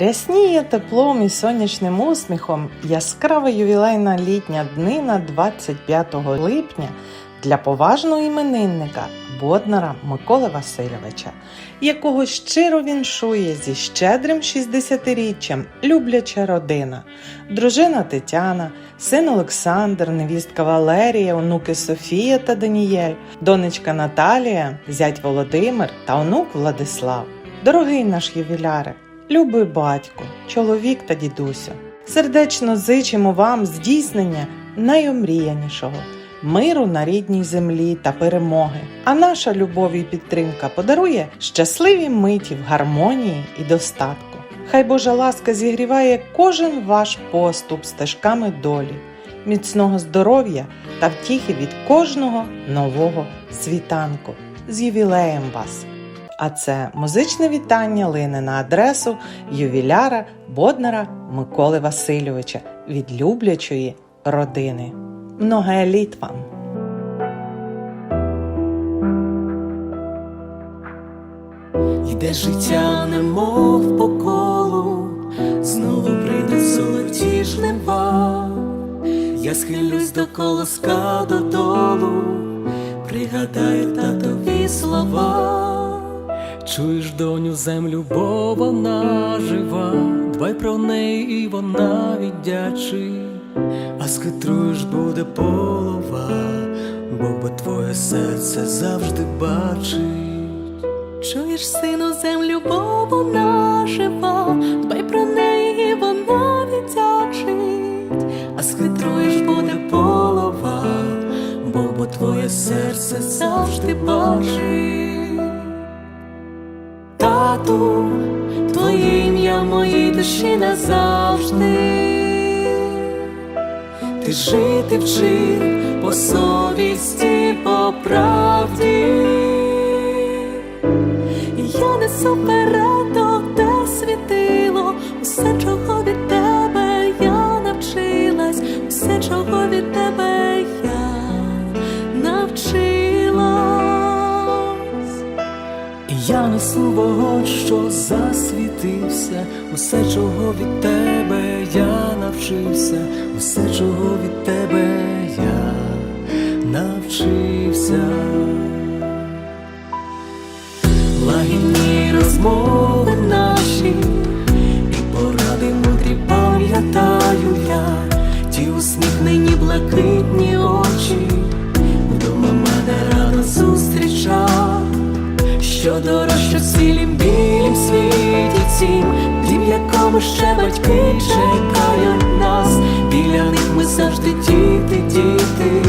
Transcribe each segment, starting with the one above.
Рясніє теплом і сонячним усміхом яскрава ювілейна літня днина 25 липня для поважного іменинника Боднара Миколи Васильовича, якого щиро віншує зі щедрим 60-річчям любляча родина, дружина Тетяна, син Олександр, невістка Валерія, онуки Софія та Даніель, донечка Наталія, зять Володимир та онук Владислав. Дорогий наш ювіляре, любий батько, чоловік та дідусю, сердечно зичимо вам здійснення найомріянішого миру на рідній землі та перемоги. А наша любов і підтримка подарує щасливі миті в гармонії і достатку. Хай Божа ласка зігріває кожен ваш поступ стежками долі, міцного здоров'я та втіхи від кожного нового світанку. З ювілеєм вас! А це музичне вітання лине на адресу ювіляра Боднара Миколи Васильовича від люблячої родини. Много літ вам! Йде життя, немов по колу, знову прийде золоті жнива. Я схилюсь до колоска додолу, пригадаю татові слова. Чуєш, доню, землю, бо вона жива, дбай про неї, і вона віддячить, а скитруєш буде полова, бо твоє серце завжди бачить. Чуєш, сину, землю, бо вона жива, дбай про неї, і вона віддячить, а схитруєш буде полова, Бог бо твоє серце завжди бачить. Тату, твоє ім'я в моїй душі назавжди. Ти жити вчи по совісті, по правді. Я не передок, І вогонь, що засвітився, усе, чого від тебе я навчився, усе, чого від тебе я навчився. Лагідні розмови наші, і поради мудрі пам'ятаю я, ті усміхнені блакитні очі, вдома мене рано зустрічав, що цім, дім якому ще батьки чекають нас, біля них ми завжди діти, діти,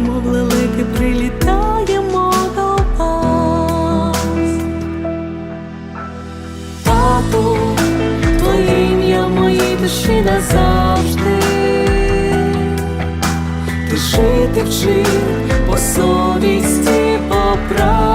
мов лелеки прилітаємо до вас. Тату, твоє ім'я в моїй душі назавжди. Ти жити вчив по совісті, по правді.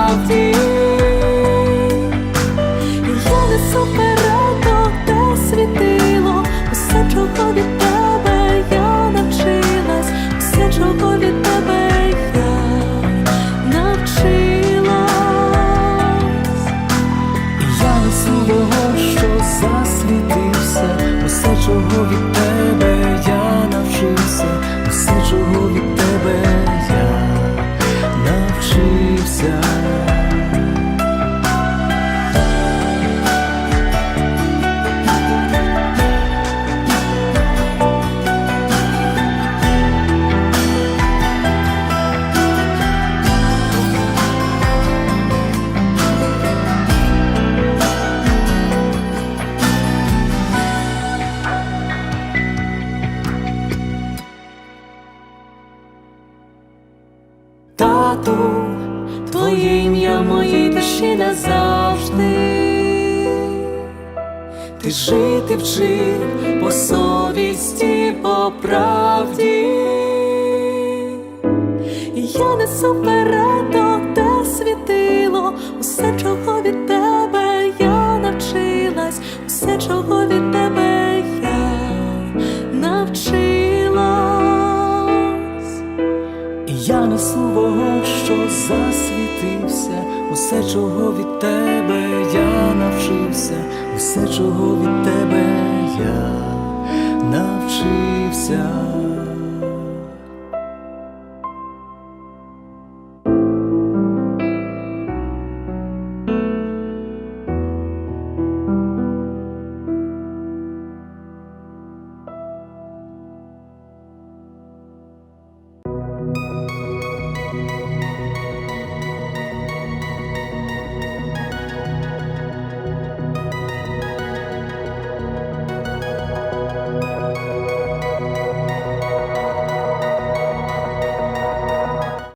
Тату, твоє ім'я моїй душі назавжди. Ти жити вчив по совісті, по правді. Я несу передок, те світило, усе, чого від тебе засвітився, усе, чого від тебе я навчився, усе, чого від тебе я навчився.